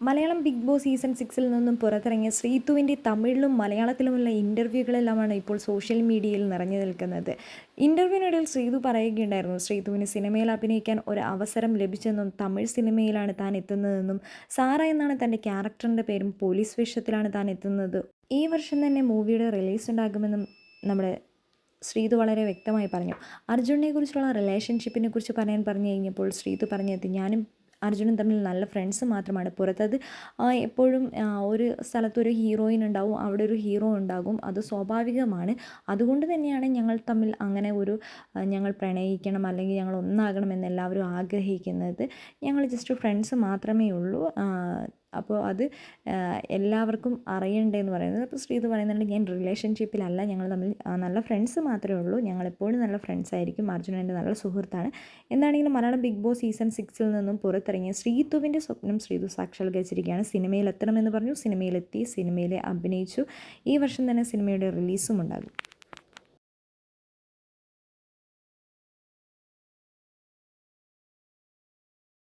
Malayalam big boss season സിക്സിൽ നിന്നും പുറത്തിറങ്ങിയ ശ്രീതുവിന്റെ തമിഴിലും മലയാളത്തിലുമുള്ള ഇന്റർവ്യൂകളെല്ലാമാണ് ഇപ്പോൾ സോഷ്യൽ മീഡിയയിൽ നിറഞ്ഞു നിൽക്കുന്നത്. ഇന്റർവ്യൂവിനിടയിൽ ശ്രീതു പറയുകയുണ്ടായിരുന്നു ശ്രീതുവിന് സിനിമയിൽ അഭിനയിക്കാൻ ഒരു അവസരം ലഭിച്ചെന്നും തമിഴ് സിനിമയിലാണ് താൻ എത്തുന്നതെന്നും സാറ എന്നാണ് തന്റെ ക്യാരക്ടറിന്റെ പേരും പോലീസ് വേഷത്തിലാണ് താൻ എത്തുന്നത്. ഈ വർഷം തന്നെ മൂവിയുടെ റിലീസ് ഉണ്ടാകുമെന്നും നമ്മുടെ ശ്രീതു വളരെ വ്യക്തമായി പറഞ്ഞു. അർജുനെ കുറിച്ചുള്ള റിലേഷൻഷിപ്പിനെ കുറിച്ച് പറയാൻ പറഞ്ഞു കഴിഞ്ഞപ്പോൾ ശ്രീതു പറഞ്ഞത് ഞാനും അർജുനും തമ്മിൽ നല്ല ഫ്രണ്ട്സ് മാത്രമാണ്. പുറത്തത് എപ്പോഴും ഒരു സ്ഥലത്തൊരു ഹീറോയിൻ ഉണ്ടാവും അവിടെ ഒരു ഹീറോ ഉണ്ടാകും. അത് സ്വാഭാവികമാണ്. അതുകൊണ്ട് തന്നെയാണ് ഞങ്ങൾ തമ്മിൽ അങ്ങനെ ഒരു ഞങ്ങൾ പ്രണയിക്കണം അല്ലെങ്കിൽ ഞങ്ങൾ ഒന്നാകണം എന്ന് എല്ലാവരും ആഗ്രഹിക്കുന്നത്. ഞങ്ങൾ ജസ്റ്റ് ഫ്രണ്ട്സ് മാത്രമേ ഉള്ളൂ. അപ്പോൾ അത് എല്ലാവർക്കും അറിയണ്ടേന്ന് പറയുന്നത് അപ്പോൾ ശ്രീത് പറയുന്നുണ്ട് ഞാൻ റിലേഷൻഷിപ്പിലല്ല ഞങ്ങൾ തമ്മിൽ നല്ല ഫ്രണ്ട്സ് മാത്രമേ ഉള്ളൂ. ഞങ്ങൾ എപ്പോഴും നല്ല ഫ്രണ്ട്സ് ആയിരിക്കും. അർജുൻ എന്റെ നല്ല സുഹൃത്താണ്. എന്താണെങ്കിലും മലയാളം ബിഗ് ബോസ് സീസൺ സിക്സിൽ നിന്നും പുറത്തിറങ്ങിയ ശ്രീതുവിന്റെ സ്വപ്നം ശ്രീതു സാക്ഷാത്കരിച്ചിരിക്കുകയാണ്. സിനിമയിൽ എത്തണമെന്ന് പറഞ്ഞു സിനിമയിലെത്തി സിനിമയിൽ അഭിനയിച്ചു. ഈ വർഷം തന്നെ സിനിമയുടെ റിലീസും ഉണ്ടാകും.